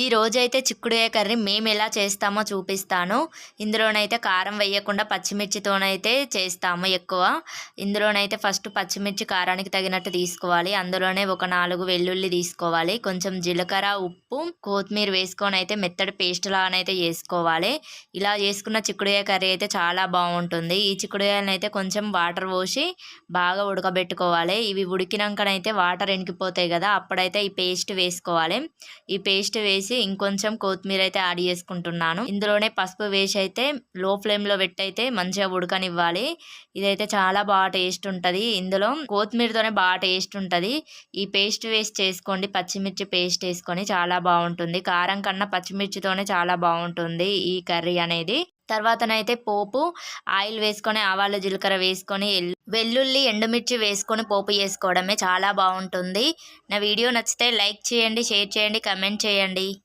ఈ రోజైతే చిక్కుడుకాయ కర్రీ మేము ఎలా చేస్తామో చూపిస్తాను. ఇందులోనైతే కారం వేయకుండా పచ్చిమిర్చితోనైతే చేస్తాము ఎక్కువ. ఇందులోనైతే ఫస్ట్ పచ్చిమిర్చి కారానికి తగినట్టు తీసుకోవాలి. అందులోనే ఒక నాలుగు వెల్లుల్లి తీసుకోవాలి. కొంచెం జీలకర్ర ఉప్పు కొత్తిమీర వేసుకొని అయితే మెత్తడి పేస్ట్ లాగానైతే చేసుకోవాలి. ఇలా చేసుకున్న చిక్కుడుకాయ కర్రీ అయితే చాలా బాగుంటుంది. ఈ చిక్కుడుకాయలను అయితే కొంచెం వాటర్ పోసి బాగా ఉడకబెట్టుకోవాలి. ఇవి ఉడికినాకనైతే వాటర్ ఎనికిపోతాయి కదా అప్పుడైతే ఈ పేస్ట్ వేసుకోవాలి. ఈ పేస్ట్ వేసి ఇంకొంచెం కొత్తిమీర అయితే యాడ్ చేసుకుంటున్నాను. ఇందులోనే పసుపు వేసి అయితే లో ఫ్లేమ్లో పెట్టి అయితే మంచిగా ఉడకనివ్వాలి. ఇదైతే చాలా బాగా టేస్ట్ ఉంటుంది. ఇందులో కొత్తిమీరతోనే బాగా టేస్ట్ ఉంటుంది. ఈ పేస్ట్ వేసి చేసుకోండి. పచ్చిమిర్చి పేస్ట్ వేసుకొని చాలా బాగుంటుంది. కారం కన్నా పచ్చిమిర్చితోనే చాలా బాగుంటుంది ఈ కర్రీ అనేది. తర్వాతనైతే పోపు ఆయిల్ వేసుకొని ఆవాలు జీలకర్ర వేసుకొని వెల్లుల్లి ఎండుమిర్చి వేసుకొని పోపు వేసుకోవడమే చాలా బాగుంటుంది. నా వీడియో నచ్చితే లైక్ చేయండి షేర్ చేయండి కమెంట్ చేయండి.